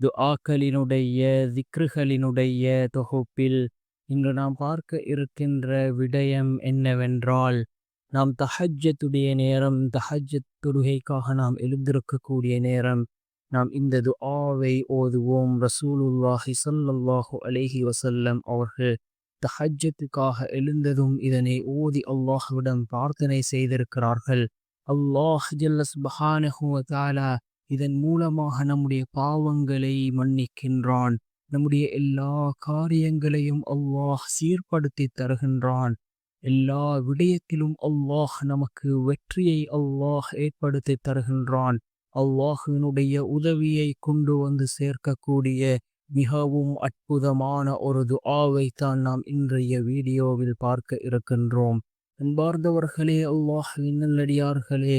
துஆக்களினுடைய திக்ருகளினுடைய தொகுப்பில் இன்று நாம் பார்க்க இருக்கின்ற விடயம் என்னவென்றால் நாம் தஹஜ்ஜத்துடைய நேரம் தஹஜத் தொழுகைக்காக நாம் எழுந்திருக்கக்கூடிய நேரம். நாம் இந்த துஆவை ஓதுவோம். ரசூலுல்லாஹி சல்லல்லாஹு அலேஹி வசல்லம் அவர்கள் தஹஜ்ஜத்துக்காக எழுந்ததும் இதனை ஓதி அல்லாஹ்விடம் பிரார்த்தனை செய்திருக்கிறார்கள். அல்லாஹ் ஜல்லஸ் சுப்ஹானஹு தாலா இதன் மூலமாக நம்முடைய பாவங்களை மன்னிக்கின்றான். நம்முடைய எல்லா காரியங்களையும் அல்லாஹ் சீர்படுத்தி தருகின்றான். எல்லா விடயத்திலும் அல்லாஹ் நமக்கு வெற்றியை அல்லாஹ் ஏற்படுத்தி தருகின்றான். அல்லாஹினுடைய உதவியை கொண்டு வந்து சேர்க்கக்கூடிய மிகவும் அற்புதமான ஒரு துஆவை தான் நாம் இன்றைய வீடியோவில் பார்க்க இருக்கின்றோம். அன்பார்ந்தவர்களே அல்லாஹ் நல்லடியார்களே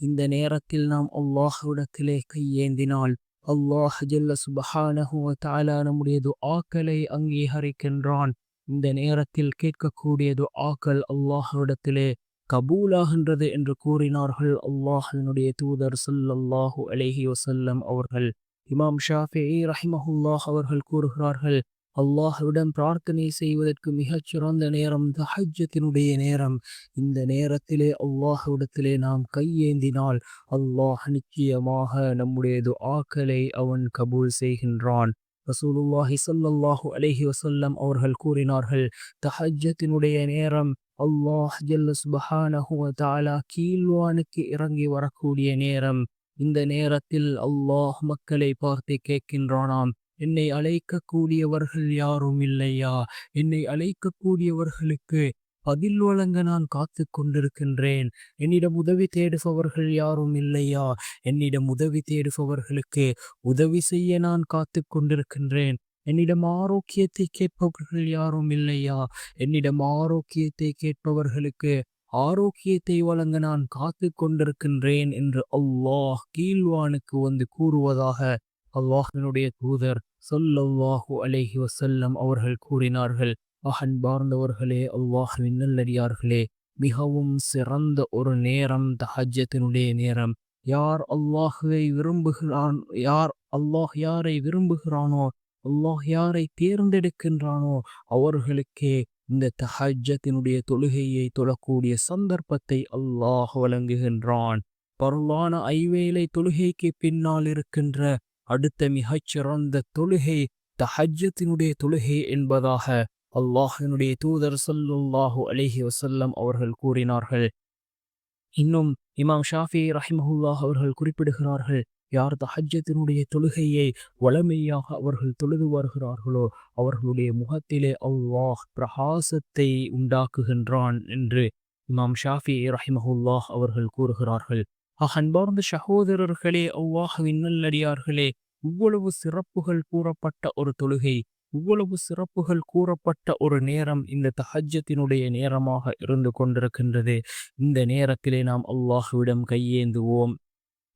இந்த நேரத்தில் நாம் அல்லாஹ்விடத்திலே கையேந்தினால் அல்லாஹ் ஜல்ல சுபஹானஹு வ தஆலா நம்முடைய துஆக்களை அங்கீகரிக்கின்றான் இந்த நேரத்தில் கேட்கக்கூடிய துஆக்கள் அல்லாஹ்விடத்திலே கபூலாகின்றது என்று கூறினார்கள் அல்லாஹினுடைய தூதர் ஸல்லல்லாஹு அலைஹி வஸல்லம் அவர்கள் இமாம் ஷாஃபிஈ ரஹிமஹுல்லாஹ் அவர்கள் கூறுகிறார்கள் அல்லாஹ்விடம் பிரார்த்தனை செய்வதற்கு மிகச் சிறந்த நேரம் தஹஜ்ஜத்தினுடைய நேரம். இந்த நேரத்திலே அல்லாஹ்விடத்திலே நாம் கையேந்தினால் அல்லாஹ் நிச்சயமாக நம்முடைய துஆக்களை அவன் கபூல் செய்கின்றான். ரசூலுல்லாஹி ஸல்லல்லாஹு அலைஹி வசல்லம் அவர்கள் கூறினார்கள் தஹஜ்ஜத்தினுடைய நேரம் அல்லாஹ் ஜல்ல சுபஹானஹுவ தாலா கீழ்வானுக்கு இறங்கி வரக்கூடிய நேரம். இந்த நேரத்தில் அல்லாஹ் மக்களை பார்த்து கேட்கின்றானாம். என்னை அழைக்கக்கூடியவர்கள் யாரும் இல்லையா? என்னை அழைக்கக்கூடியவர்களுக்கு பதில் வழங்க நான் காத்து கொண்டிருக்கின்றேன். என்னிடம் உதவி தேடுபவர்கள் யாரும் இல்லையா? என்னிடம் உதவி தேடுபவர்களுக்கு உதவி செய்ய நான் காத்து கொண்டிருக்கின்றேன். என்னிடம் ஆரோக்கியத்தை கேட்பவர்கள் யாரும் இல்லையா? என்னிடம் ஆரோக்கியத்தை கேட்பவர்களுக்கு ஆரோக்கியத்தை வழங்க நான் காத்து கொண்டிருக்கின்றேன் என்று அல்லாஹ் கீழ்வானுக்கு வந்து கூறுவதாக அல்லாஹினுடைய தூதர் சொல்லல்லாஹு அலேஹி வசல்லம் அவர்கள் கூறினார்கள் அகன்பார்ந்தவர்களே அல்லாஹுவின் நல்லடியார்களே மிகவும் சிறந்த ஒரு நேரம் தஹஜத்தினுடைய நேரம். யார் அல்லாஹுவை விரும்புகிறான் யார் அல்லாஹ் யாரை விரும்புகிறானோ அல்லாஹ் யாரை தேர்ந்தெடுக்கின்றானோ அவர்களுக்கே இந்த தஹஜத்தினுடைய தொழுகையை தொழக்கூடிய சந்தர்ப்பத்தை அல்லாஹ் வழங்குகின்றான். பரலான ஐவேளை தொழுகைக்கு பின்னால் இருக்கின்ற அடுத்த மிகச்சிறந்த தொழுகை தஹஜத்தினுடைய தொழுகை என்பதாக அல்லாஹினுடைய தூதர் சொல்லுல்லாஹு அலிஹி வசல்லம் அவர்கள் கூறினார்கள். இன்னும் இமாம் ஷாஃபி ரஹிமஹுல்லாஹ் அவர்கள் குறிப்பிடுகிறார்கள் யார் தஹஜத்தினுடைய தொழுகையை வளமையாக அவர்கள் தொழுது வருகிறார்களோ அவர்களுடைய முகத்திலே அல்லாஹ் பிரகாசத்தை உண்டாக்குகின்றான் என்று இமாம் ஷாஃபி ரஹிமஹுல்லாஹ் அவர்கள் கூறுகிறார்கள். அன்பர்ந்த சகோதரர்களே அல்லாஹுவின் நல்லடியார்களே இவ்வளவு சிறப்புகள் கூறப்பட்ட ஒரு தொழுகை இவ்வளவு சிறப்புகள் கூறப்பட்ட ஒரு நேரம் இந்த தஹஜத்தினுடைய நேரமாக இருந்து கொண்டிருக்கின்றது. இந்த நேரத்திலே நாம் அல்லாஹுவிடம் கையேந்துவோம்.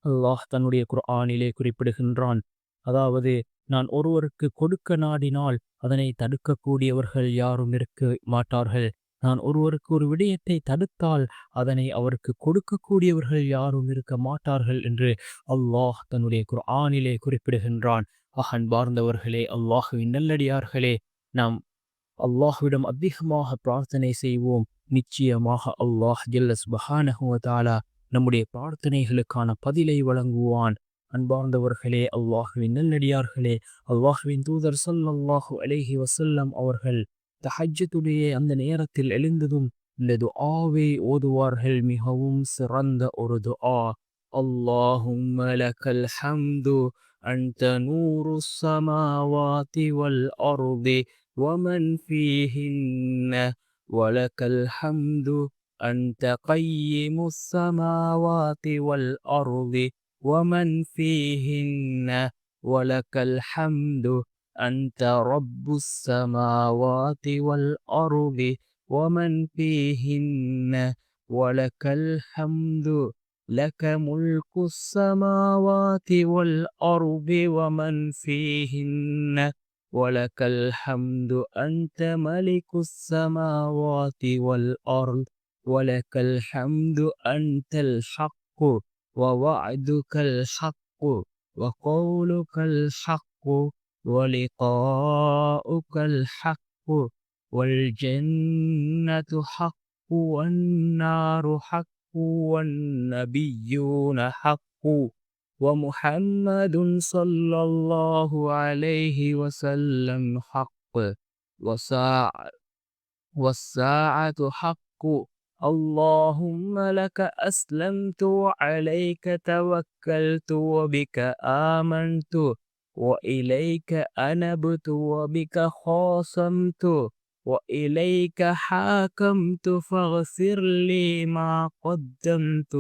அல்லாஹ் தன்னுடைய குர்ஆனிலே குறிப்பிடுகின்றான். அதாவது நான் ஒருவருக்கு கொடுக்க நாடினால் அதனை தடுக்கக்கூடியவர்கள் யாரும் இருக்க மாட்டார்கள். நான் ஒருவருக்கு ஒரு விடயத்தை தடுத்தால் அதனை அவருக்கு கொடுக்கக்கூடியவர்கள் யாரும் இருக்க மாட்டார்கள் என்று அல்லாஹ் தன்னுடைய குர்ஆனிலே குறிப்பிடுகின்றான். அகன்பார்ந்தவர்களே அல்லாஹுவின் நல்லடியார்களே நாம் அல்லாஹ்விடம் அதிகமாக பிரார்த்தனை செய்வோம். நிச்சயமாக அல்லாஹ் ஜல்லஸ் பஹானஹுவதாலா நம்முடைய பிரார்த்தனைகளுக்கான பதிலை வழங்குவான். அன்பார்ந்தவர்களே அல்லாஹுவின் நல்லடியார்களே அல்லாஹுவின் தூதர் ஸல்லல்லாஹு அலேஹி வசல்லம் அவர்கள் தஹஜ்ஜுடைய அந்த நேரத்தில் எழுந்ததும் இந்த துஆவை ஓதுவார்கள் மிகவும் சிறந்த ஒரு துஆ اللهم لك الحمد أنت نور السماوات والأرض ومن فيهن ولك الحمد أنت قيم السماوات والأرض ومن فيهن ولك الحمد أنت رب السماوات والأرض ومن فيهن ولك الحمد لك ملك السماوات والأرض ومن فيهن ولك الحمد أنت ملك السماوات والأرض ولك الحمد أنت الحق ووعدك الحق وقولك الحق. ولقاؤك الحق والجنة حق والنار حق والنبيون حق ومحمد صلى الله عليه وسلم حق وساعة والساعة حق. اللهم لك أسلمت وعليك توكلت وبك آمنت. وإليك أنبت وبك خاصمت وإليك حاكمت فاغفر لي ما قدمت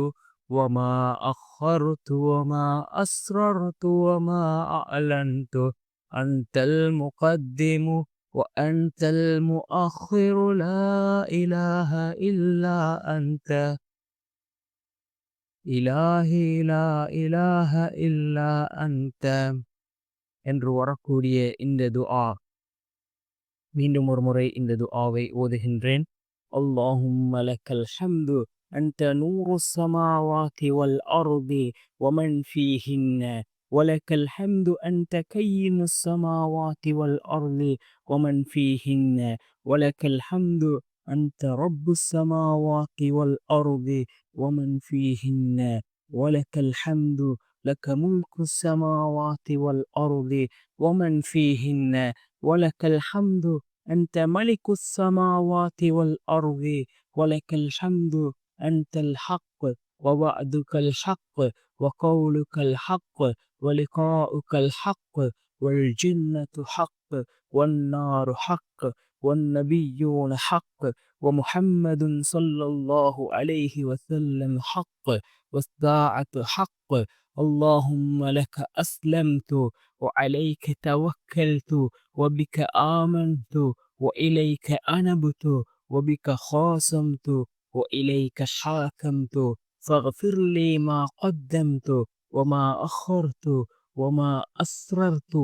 وما أخرت وما أسررت وما أعلنت. أنت المقدم وأنت المؤخر لا إله إلا أنت. إلهي لا إله إلا أنت. என்று வரக்கூடிய இந்த துஆ மீண்டும் ஒரு முறை இந்த துஆவை ஓதுகின்றேன் அல்லாஹும்ம லக்கல் ஹம்து أنت نور السماوات والأرض ومن فيهن ولك الحمد أنت كين السماوات والأرض ومن فيهن ولك الحمد أنت رب السماوات والأرض ومن فيهن ولك الحمد لك ملك السماوات والأرض ومن فيهن ولك الحمد أنت ملك السماوات والأرض ولك الحمد أنت الحق ووعدك الحق وقولك الحق ولقاؤك الحق والجنة حق والنار حق والنبيون حق ومحمد صلى الله عليه وسلم حق والساعة حق اللهم لك أسلمت وعليك توكلت وبك آمنت وإليك أنبت وبك خاصمت وإليك حاكمت. فاغفر لي ما قدمت وما أخرت وما أسررت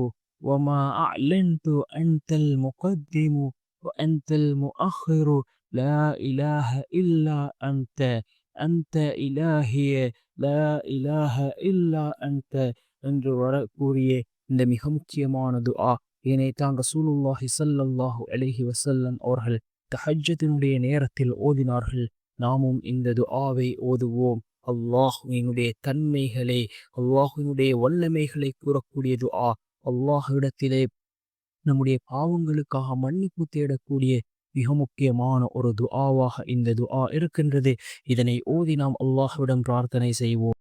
وما أعلنت. أنت المقدم وأنت المؤخر. لا إله إلا أنت. அந்த இலாஹிய லா இலாஹ இல்லா அந்த என்று வரக்கூடிய இந்த மிக முக்கியமானது ஆ இதைத்தான் ரசூலுல்லாஹி சல்லல்லாஹு அலஹி வசல்லன் அவர்கள் தஹஜத்தினுடைய நேரத்தில் ஓதினார்கள். நாமும் இந்த துஆவை ஓதுவோம். அல்லாஹுவினுடைய தன்மைகளை அல்லாஹுவினுடைய வல்லமைகளை கூறக்கூடிய துஆ. அல்லாஹுவிடத்திலே நம்முடைய பாவங்களுக்காக மன்னிப்பு தேடக்கூடிய மிக முக்கியமான ஒரு துஆவாக இந்த துஆ இருக்கின்றது. இதனை ஓதி நாம் அல்லாஹ்விடம் பிரார்த்தனை செய்வோம்.